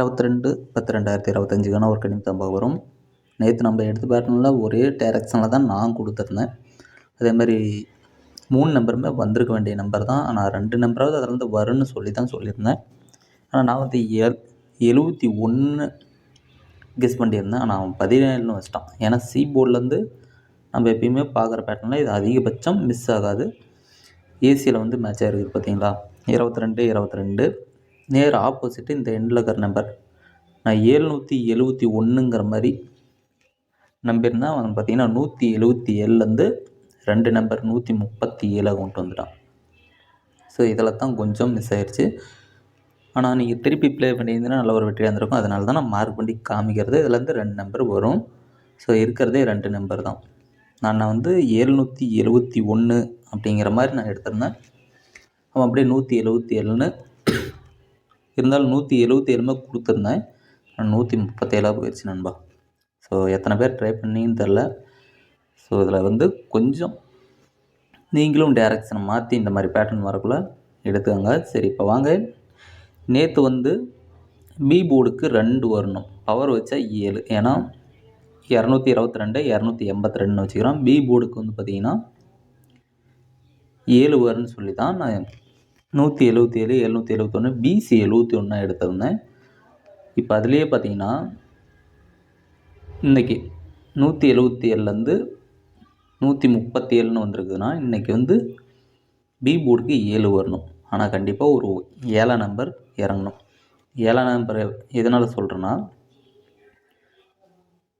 இருபத்தி ரெண்டு பத்து ரெண்டாயிரத்தி இருபத்தஞ்சுக்கான ஒரு கணிப்பு தான் வரும். நேற்று நம்ம எடுத்து பேட்டனில் ஒரே டேரக்ஷனில் தான் நான் கொடுத்துருந்தேன். அதே மாதிரி மூணு நம்பருமே வந்திருக்க வேண்டிய நம்பர் தான். ஆனால் ரெண்டு நம்பராவது அதிலேருந்து வரும்னு சொல்லி தான் சொல்லியிருந்தேன். ஆனால் நான் வந்து எல் எழுபத்தி ஒன்று கெஸ் பண்ணியிருந்தேன். ஆனால் அவன் பதினேழுன்னு வச்சிட்டான். ஏன்னா சி போர்ட்லேருந்து நம்ம எப்பயுமே பார்க்குற பேட்டர்னில் இது அதிகபட்சம் மிஸ் ஆகாது. ஏசியில் வந்து மேட்ச் ஆகிருக்கு பார்த்தீங்களா? இருபத்தி ரெண்டு இருபத்தி ரெண்டு. நேர் ஆப்போசிட்டு இந்த எண்டில் இருக்கிற நம்பர் நான் ஏழ்நூற்றி எழுபத்தி ஒன்றுங்கிற மாதிரி நம்பியிருந்தேன் அவன் பார்த்தீங்கன்னா நூற்றி எழுபத்தி ஏழுலேருந்து ரெண்டு நம்பர் நூற்றி முப்பத்தி ஏழாக கொண்டு வந்துட்டான். ஸோ இதில் தான் கொஞ்சம் மிஸ் ஆயிடுச்சு ஆனால் நீங்கள் திருப்பி ப்ளே பண்ணியிருந்தீங்கன்னா நல்ல ஒரு வெற்றியாக இருந்திருக்கும். அதனால தான் நான் மார்க் பண்ணி காமிக்கிறது இதுலேருந்து ரெண்டு நம்பர் வரும். ஸோ இருக்கிறதே ரெண்டு நம்பர் தான். நான் வந்து ஏழ்நூற்றி எழுபத்தி ஒன்று அப்படிங்கிற மாதிரி நான் எடுத்திருந்தேன். அவன் அப்படியே நூற்றி எழுபத்தி ஏழுன்னு இருந்தாலும் நூற்றி எழுபத்தி ஏழுமே கொடுத்துருந்தேன். நூற்றி முப்பத்தேழாக போயிடுச்சு நண்பா. ஸோ எத்தனை பேர் ட்ரை பண்ணின்னு தெரில ஸோ இதில் வந்து கொஞ்சம் நீங்களும் டேரெக்ஷனை மாற்றி இந்த மாதிரி பேட்டர்ன் வரக்குள்ளே எடுத்துக்கோங்க. சரி இப்போ வாங்க. நேற்று வந்து பி போர்டுக்கு ரெண்டு வரணும். பவர் வச்சா ஏழு. ஏன்னா இரநூத்தி இருபத்தி ரெண்டு இரநூத்தி எண்பத்தி ரெண்டுன்னு வச்சுக்கிறோம். பி போர்டுக்கு வந்து பார்த்திங்கன்னா ஏழு வரும்னு சொல்லி தான் நான் நூற்றி எழுபத்தி ஏழு எழுநூற்றி எழுபத்தொன்று பிசி எழுபத்தி ஒன்றா எடுத்திருந்தேன். இப்போ அதுலேயே பார்த்தீங்கன்னா இன்றைக்கி நூற்றி எழுபத்தி ஏழுலேருந்து நூற்றி முப்பத்தி ஏழுன்னு வந்திருக்குதுன்னா இன்றைக்கி வந்து பி போர்டுக்கு ஏழு வரணும். ஆனால் கண்டிப்பாக ஒரு ஏழாம் நம்பர் இறங்கணும். ஏழாம் நம்பர் எதனால் சொல்கிறேன்னா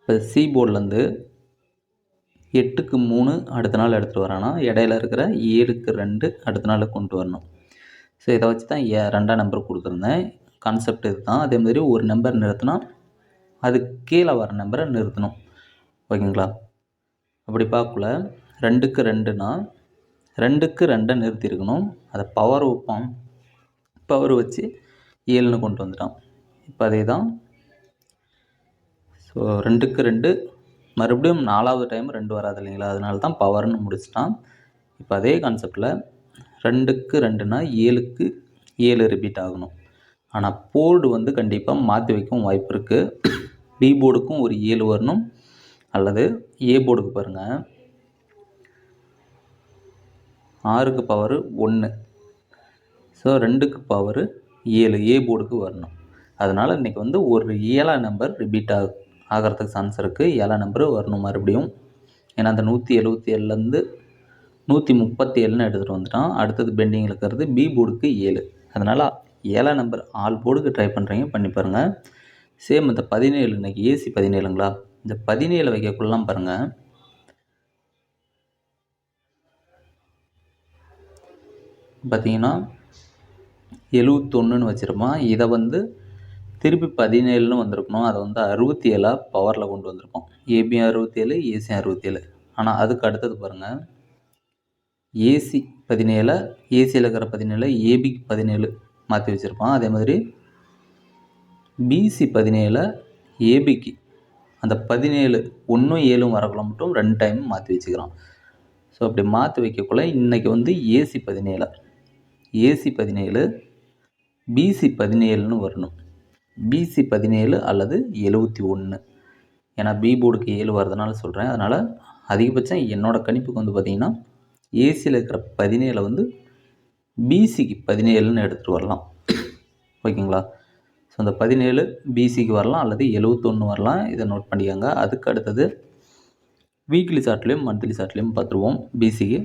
இப்போ சி போர்ட்லேருந்து எட்டுக்கு மூணு அடுத்த நாள் எடுத்துகிட்டு வரானா இடையில இருக்கிற ஏழுக்கு ரெண்டு அடுத்த நாள் கொண்டு வரணும். ஸோ இதை வச்சு தான் ஏ ரெண்டாம் நம்பர் கொடுத்துருந்தேன். கான்செப்ட் இது தான் அதே மாதிரி ஒரு நம்பர் நிறுத்தினா அது கீழே வர நம்பரை நிறுத்தணும். ஓகேங்களா? அப்படி பார்க்கல ரெண்டுக்கு ரெண்டுனா ரெண்டுக்கு ரெண்டை நிறுத்தியிருக்கணும். அதை பவர் வைப்பான் பவர் வச்சு ஏழுன்னு கொண்டு வந்துட்டான். இப்போ அதே தான் ஸோ ரெண்டுக்கு ரெண்டு மறுபடியும் நாலாவது டைம் ரெண்டு வராது இல்லைங்களா? அதனால தான் பவர்னு முடிச்சிட்டான். இப்போ அதே கான்செப்டில் ரெண்டுக்கு ரெண்டுனா ஏழுக்கு ஏழு ரிப்பீட் ஆகணும். ஆனால் போர்டு வந்து கண்டிப்பாக மாற்றி வைக்கவும் வாய்ப்பு இருக்குது பி போர்டுக்கும் ஒரு ஏழு வரணும். அல்லது ஏ போர்டுக்கு பாருங்கள் ஆறுக்கு பவர் ஒன்று ஸோ ரெண்டுக்கு பவர் ஏழு. ஏ போர்டுக்கு வரணும். அதனால் இன்றைக்கி வந்து ஒரு ஏழாம் நம்பர் ரிப்பீட் ஆக ஆகிறதுக்கு சான்ஸ் இருக்குது ஏழாம் நம்பரு வரணும் மறுபடியும். ஏன்னா அந்த நூற்றி எழுபத்தி ஏழுலேருந்து நூற்றி முப்பத்தி ஏழுன்னு எடுத்துகிட்டு வந்துட்டான். அடுத்தது பெண்டிங்கில் இருக்கிறது பி போர்டுக்கு ஏழு. அதனால் ஏழாம் நம்பர் ஆல் போர்டுக்கு ட்ரை பண்ணுறீங்க பண்ணி பாருங்கள் சேம் இந்த பதினேழு இன்றைக்கி ஏசி பதினேழுங்களா? இந்த பதினேழு வைக்கக்குள்ளலாம் பாருங்கள் பார்த்தீங்கன்னா எழுவத்தொன்னுன்னு வச்சுருப்போம் இதை வந்து திருப்பி பதினேழுன்னு வந்திருக்கணும். அதை வந்து அறுபத்தி ஏழாக பவரில் கொண்டு வந்திருக்கோம். ஏபி அறுபத்தி ஏழு ஏசி அறுபத்தி ஏழு ஆனால் அதுக்கு அடுத்தது பாருங்கள் ஏசி பதினேழை ஏசியில் இருக்கிற பதினேழு ஏபிக்கு பதினேழு மாற்றி வச்சுருப்பான். அதே மாதிரி பிசி பதினேழு ஏபிக்கு அந்த பதினேழு ஒன்றும் ஏழும் வரக்குள்ள மட்டும் ரெண்டு டைம் மாற்றி வச்சுக்கிறான். ஸோ அப்படி மாற்றி வைக்கக்குள்ள இன்றைக்கி வந்து ஏசி பதினேழு ஏசி பதினேழு பிசி பதினேழுன்னு வரணும். பிசி பதினேழு அல்லது எழுபத்தி ஒன்று ஏன்னா பி போர்டுக்கு ஏழு வரதுனால சொல்கிறேன் அதனால் அதிகபட்சம் என்னோடய கணிப்புக்கு வந்து பார்த்திங்கன்னா ஏசியில் இருக்கிற பதினேழை வந்து பிசிக்கு பதினேழுன்னு எடுத்துகிட்டு வரலாம். ஓகேங்களா? ஸோ அந்த பதினேழு பிசிக்கு வரலாம் அல்லது எழுவத்தொன்று வரலாம். இதை நோட் பண்ணிக்கோங்க. அதுக்கு அடுத்தது வீக்லி சார்ட்லேயும் மந்த்லி சார்ட்லேயும் பார்த்துருவோம் பிசிக்கு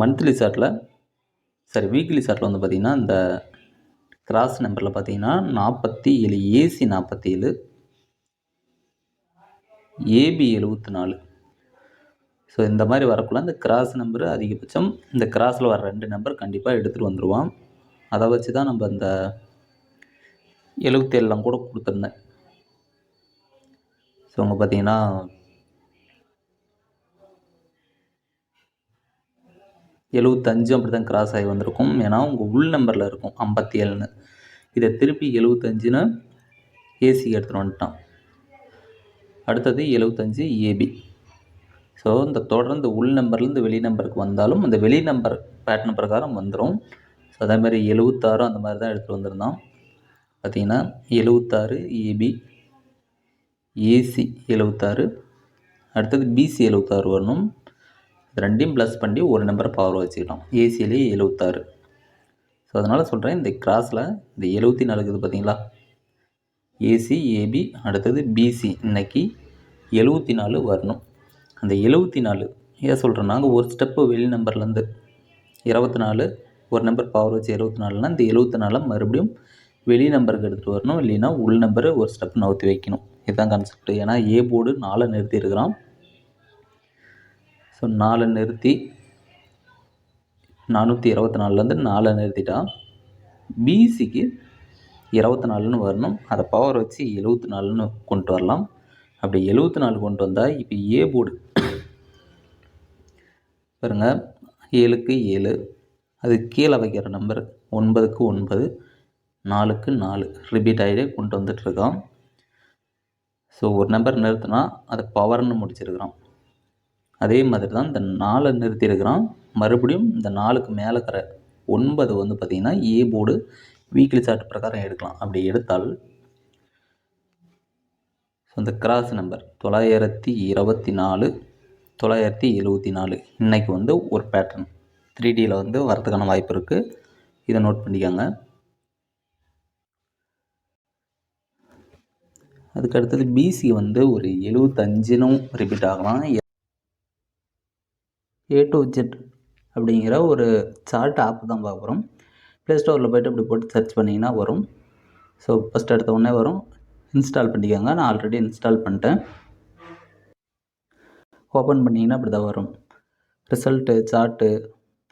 மந்த்லி சார்ட்டில் சரி வீக்லி சார்ட்டில் வந்து பார்த்திங்கன்னா இந்த கிராஸ் நம்பரில் பார்த்தீங்கன்னா நாற்பத்தி ஏழு ஏசி நாற்பத்தி ஏழு ஏபி எழுபத்தி நாலு. ஸோ இந்த மாதிரி வரக்குள்ள இந்த கிராஸ் நம்பரு அதிகபட்சம் இந்த கிராஸில் வர ரெண்டு நம்பர் கண்டிப்பாக எடுத்துகிட்டு வந்துடுவான் அதை வச்சு தான் நம்ம இந்த எழுபத்தேழுலாம் கூட கொடுத்துருந்தேன். ஸோ அங்கே பார்த்தீங்கன்னா எழுபத்தஞ்சும் அப்படி தான் கிராஸ் ஆகி வந்திருக்கும். ஏன்னா உங்கள் உள் நம்பரில் இருக்கும் ஐம்பத்தி ஏழுன்னு இதை திருப்பி எழுபத்தஞ்சுன்னு ஏசி எடுத்துகிட்டு வந்துட்டான். அடுத்தது எழுபத்தஞ்சு ஏபி ஸோ இந்த தொடர்ந்து உள் நம்பர்லேருந்து வெளி நம்பருக்கு வந்தாலும் அந்த வெளி நம்பர் பேட்டர்ன் பிரகாரம் வந்துடும் ஸோ அதே மாதிரி எழுபத்தாறும் அந்த மாதிரி தான் எடுத்துகிட்டு வந்திருந்தான். பார்த்திங்கன்னா எழுபத்தாறு ஏபி ஏசி எழுபத்தாறு அடுத்தது பிசி எழுபத்தாறு வரணும். இது ரெண்டையும் ப்ளஸ் பண்ணி ஒரு நம்பரை பவர் வச்சுக்கிட்டோம். ஏசியிலேயே எழுபத்தாறு ஸோ அதனால் சொல்கிறேன் இந்த கிராஸில் இந்த எழுபத்தி நாலு இருக்குது பார்த்தீங்களா? ஏசி ஏபி அடுத்தது பிசி. இன்னைக்கு எழுபத்தி நாலு வரணும். அந்த எழுபத்தி நாலு ஏன் சொல்கிறேன் நாங்கள் ஒரு ஸ்டெப்பு வெளி நம்பர்லேருந்து இருபத்தி நாலு ஒரு நம்பர் பவர் வச்சு இருபத்தி நாலுனா இந்த எழுபத்தி நாலில் மறுபடியும் வெளி நம்பருக்கு எடுத்துகிட்டு வரணும். இல்லைன்னா உள் நம்பரை ஒரு ஸ்டெப் நவுத்தி வைக்கணும். இதுதான் கான்செப்ட் ஏன்னா ஏ போர்டு நாலை நிறுத்தி இருக்கிறான். ஸோ நாலை நிறுத்தி நானூற்றி இருபத்தி நாலுலேருந்து நாலை நிறுத்திட்டான் பிசிக்கு இருபத்தி நாலுன்னு வரணும். அதை பவர் வச்சு எழுபத்தி நாலுன்னு கொண்டு வரலாம். அப்படி எழுபத்தி நாலு கொண்டு வந்தால் இப்போ ஏ போர்டு பாருங்க. ஏழுக்கு ஏழு. அது கீழே வைக்கிற நம்பர் ஒன்பதுக்கு ஒன்பது நாலுக்கு நாலு. ரிப்பீட் ஆகிட்டே கொண்டு வந்துட்டுருக்கோம். ஸோ ஒரு நம்பர் நிறுத்தினா அதை பவர்னு முடிச்சிருக்கிறான் அதே மாதிரி தான் இந்த நாலை நிறுத்தியிருக்கிறோம். மறுபடியும் இந்த நாலுக்கு மேலே இருக்கிற ஒன்பது வந்து பார்த்திங்கன்னா ஏ போர்டு வீக்லி சார்ட் பிரகாரம் எடுக்கலாம். அப்படி எடுத்தால் ஸோ இந்த கிராஸ் நம்பர் தொள்ளாயிரத்தி இருபத்தி நாலு தொள்ளாயிரத்தி எழுபத்தி நாலு. இன்றைக்கி வந்து ஒரு பேட்டர்ன் த்ரீ டியில் வந்து வரதுக்கான வாய்ப்பு இருக்குது இதை நோட் பண்ணிக்கோங்க. அதுக்கு அடுத்தது பிசி வந்து ஒரு எழுபத்தஞ்சினும் ரிப்பீட் ஆகலாம். ஏ டு ஜெட் அப்படிங்கிற ஒரு சார்ட் ஆப் தான் பார்க்குறோம் ப்ளே ஸ்டோரில் போய்ட்டு அப்படி போட்டு சர்ச் பண்ணிங்கன்னா வரும். ஸோ ஃபஸ்ட் எடுத்த உடனே வரும். இன்ஸ்டால் பண்ணிக்கோங்க. நான் ஆல்ரெடி இன்ஸ்டால் பண்ணிட்டேன். ஓப்பன் பண்ணிங்கன்னா அப்படி தான் வரும் result chart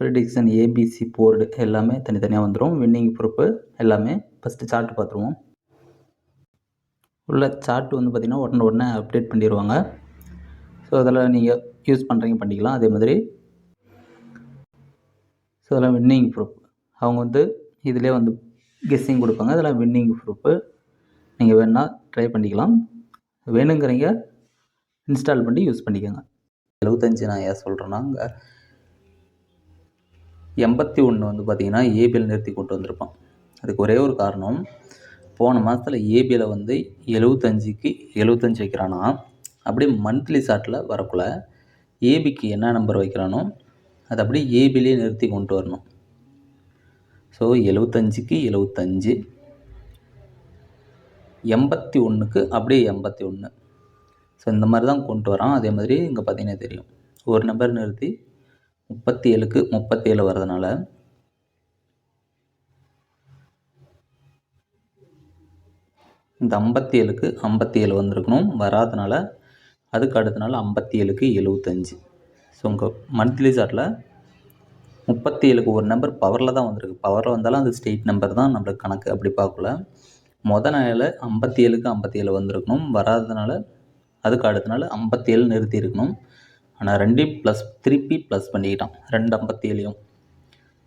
prediction ABC board எல்லாமே தனித்தனியாக வந்துடும் வின்னிங் ப்ரூஃப் எல்லாமே ஃபஸ்ட்டு சார்ட் பார்த்துருவோம். உள்ள சார்ட் வந்து பார்த்திங்கன்னா உடனே உடனே அப்டேட் பண்ணிடுவாங்க ஸோ அதில் நீங்கள் யூஸ் பண்ணுறீங்க பண்ணிக்கலாம். அதே மாதிரி ஸோ அதெல்லாம் வின்னிங் ப்ரூஃப் அவங்க வந்து இதிலே வந்து கெஸ்ஸிங் கொடுப்பாங்க. அதெல்லாம் வின்னிங் ப்ரூஃப் நீங்கள் வேணால் ட்ரை பண்ணிக்கலாம். வேணுங்கிறீங்க இன்ஸ்டால் பண்ணி யூஸ் பண்ணிக்கோங்க. எழுபத்தஞ்சு நான் ஏன் சொல்கிறேன்னா அங்கே எண்பத்தி ஒன்று வந்து பார்த்திங்கன்னா ஏபிஎல் நிறுத்தி கொண்டு வந்திருப்பான். அதுக்கு ஒரே ஒரு காரணம் போன மாதத்தில் ஏபியில் வந்து எழுபத்தஞ்சிக்கு எழுபத்தஞ்சி வைக்கிறானா? அப்படியே மந்த்லி சார்ட்டில் வரக்குள்ள ஏபிக்கு என்ன நம்பர் வைக்கிறானோ அதை அப்படியே ஏபிலே நிறுத்தி கொண்டு வரணும். ஸோ எழுபத்தஞ்சிக்கு எழுபத்தஞ்சு எண்பத்தி ஒன்றுக்கு அப்படியே எண்பத்தி ஒன்று ஸோ இந்த மாதிரி தான் கொண்டு வரான். அதே மாதிரி இங்கே பார்த்தீங்கன்னா தெரியும். ஒரு நம்பர் நிறுத்தி முப்பத்தி ஏழுக்கு முப்பத்தி ஏழு வர்றதுனால இந்த ஐம்பத்தி ஏழுக்கு ஐம்பத்தி ஏழு வந்திருக்கணும். வராதனால அதுக்கு அடுத்த நாள் ஐம்பத்தி ஏழுக்கு எழுபத்தஞ்சி ஸோ உங்கள் மந்த்லி சார்ட்டில் முப்பத்தி ஏழுக்கு ஒரு நம்பர் பவரில் தான் வந்திருக்கு. பவரில் வந்தாலும் அது ஸ்டேட் நம்பர் தான் நம்மளுக்கு கணக்கு. அப்படி பார்க்கல. மொதல் நாளில் ஐம்பத்தி ஏழுக்கு ஐம்பத்தி ஏழு வந்திருக்கணும். வராதனால அதுக்கு அடுத்த நாள் ஐம்பத்தேழு நிறுத்தி இருக்கணும் ஆனால் ரெண்டையும் ப்ளஸ் திருப்பி ப்ளஸ் பண்ணிக்கிட்டான். ரெண்டு ஐம்பத்தேழையும்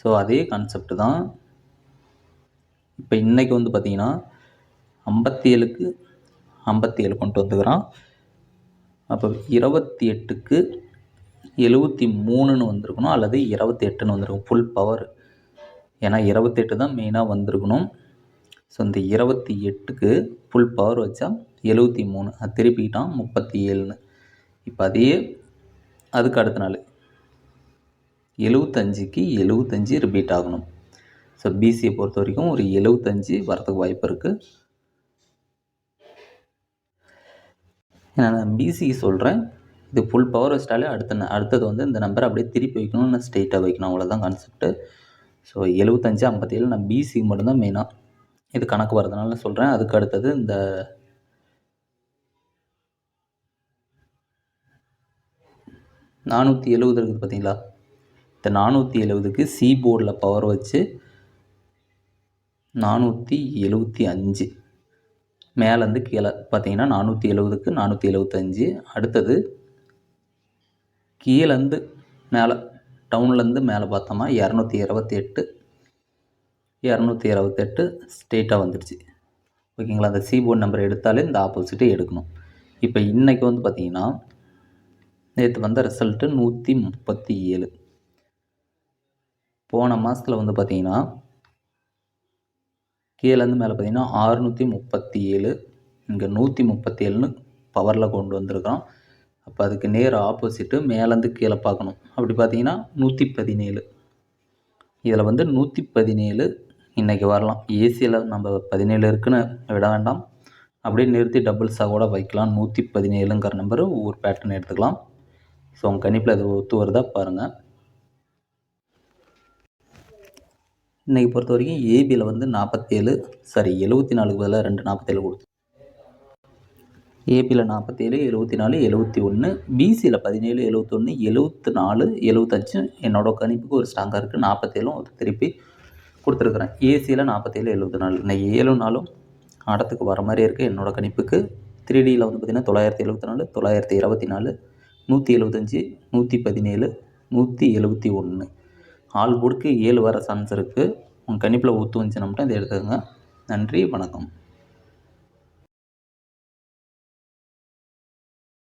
ஸோ அதே கான்செப்ட் தான். இப்போ இன்றைக்கி வந்து பார்த்திங்கன்னா ஐம்பத்தி ஏழுக்கு ஐம்பத்தி ஏழு கொண்டு வந்துக்கிறான். அப்போ இருபத்தி எட்டுக்கு எழுபத்தி மூணுன்னு வந்திருக்கணும் அல்லது இருபத்தி எட்டுன்னு வந்திருக்கும் ஃபுல் பவர் ஏன்னா இருபத்தெட்டு தான் மெயினாக வந்திருக்கணும். ஸோ இந்த இருபத்தி எட்டுக்கு ஃபுல் பவர் வச்சா எழுபத்தி மூணு. அது திருப்பிக்கிட்டான். முப்பத்தி ஏழுன்னு. இப்போ அதையே அதுக்கு அடுத்த நாள். எழுபத்தஞ்சிக்கு எழுபத்தஞ்சி ரிப்பீட் ஆகணும். ஸோ பிசியை பொறுத்த வரைக்கும் ஒரு எழுபத்தஞ்சு வரதுக்கு வாய்ப்பு இருக்குது நான் பிசி சொல்கிறேன் இது ஃபுல் பவர் வச்சிட்டாலே அடுத்த அடுத்தது வந்து இந்த நம்பரை அப்படியே திருப்பி வைக்கணும்னு ஸ்ட்ரெயிட்டாக வைக்கணும். அவ்வளோதான் கான்செப்ட்டு ஸோ எழுபத்தஞ்சு ஐம்பத்தேழு நான் பிசி மட்டும்தான் மெயினாக இது கணக்கு வரதுனால சொல்கிறேன் அதுக்கு அடுத்தது இந்த நானூற்றி எழுபது இருக்குது பார்த்தீங்களா? இந்த நானூற்றி எழுபதுக்கு சி போர்டில் பவர் வச்சு நானூற்றி எழுபத்தி அஞ்சு. மேலேருந்து கீழே பார்த்தீங்கன்னா நானூற்றி எழுபதுக்கு நானூற்றி எழுபத்தஞ்சி அடுத்தது கீழேருந்து மேலே டவுன்லேருந்து மேலே பார்த்தோமா இரநூத்தி இருபத்தி எட்டு. இரநூத்தி இருபத்தெட்டு ஸ்ட்ரெயிட்டாக வந்துடுச்சு. ஓகேங்களா? அந்த சிபோர்ட் நம்பர் எடுத்தாலே இந்த ஆப்போசிட்டே எடுக்கணும். இப்போ இன்றைக்கி வந்து பார்த்திங்கன்னா நேற்று வந்த ரிசல்ட்டு நூற்றி முப்பத்தி ஏழு. போன மாதத்தில் வந்து பார்த்திங்கன்னா கீழேருந்து மேலே பார்த்தீங்கன்னா ஆறுநூற்றி முப்பத்தி ஏழு இங்கே நூற்றி முப்பத்தி ஏழுன்னு பவரில் கொண்டு வந்திருக்கோம் அப்போ அதுக்கு நேர் ஆப்போசிட்டு மேலேருந்து கீழே பார்க்கணும். அப்படி பார்த்தீங்கன்னா நூற்றி பதினேழு. இதில் வந்து நூற்றி பதினேழு இன்றைக்கி வரலாம். ஏசியில் நம்ம பதினேழு இருக்குன்னு விட வேண்டாம். அப்படியே நிறுத்தி டபுள்ஸாக கூட வைக்கலாம். நூற்றி பதினேழுங்கிற நம்பரு ஒவ்வொரு பேட்டர்ன் எடுத்துக்கலாம். ஸோ உங்கள் கணிப்பில் அது ஒத்து வருதா பாருங்கள் இன்றைக்கி பொறுத்த வரைக்கும் ஏபியில் வந்து நாற்பத்தேழு சாரி எழுபத்தி நாலுக்கு பதிலாக ரெண்டு நாற்பத்தேழு கொடுத்து. ஏபியில் நாற்பத்தேழு எழுபத்தி நாலு எழுபத்தி ஒன்று பிசியில் பதினேழு எழுபத்தொன்று எழுபத்து நாலு எழுபத்தஞ்சு என்னோடய கணிப்புக்கு ஒரு ஸ்ட்ராங்காக இருக்குது நாற்பத்தேழும் ஒரு திருப்பி கொடுத்துருக்குறேன். ஏசியில் நாற்பத்தேழு எழுபத்தி நாலு இன்னைக்கு ஏழு நாளும் ஆடத்துக்கு வர மாதிரி இருக்குது என்னோடய கணிப்புக்கு. த்ரீ டியில் வந்து பார்த்திங்கன்னா தொள்ளாயிரத்தி எழுபத்தி நாலு தொள்ளாயிரத்தி இருபத்தி நாலு நூற்றி எழுபத்தஞ்சி நூற்றி பதினேழு நூற்றி எழுபத்தி ஒன்று. ஆள் போர்டுக்கு ஏழு வர சான்ஸ் இருக்குது உங்கள் கணிப்பில் ஒத்து வந்துச்சுன்னா மட்டும் இதை எடுத்துக்கோங்க. நன்றி வணக்கம்.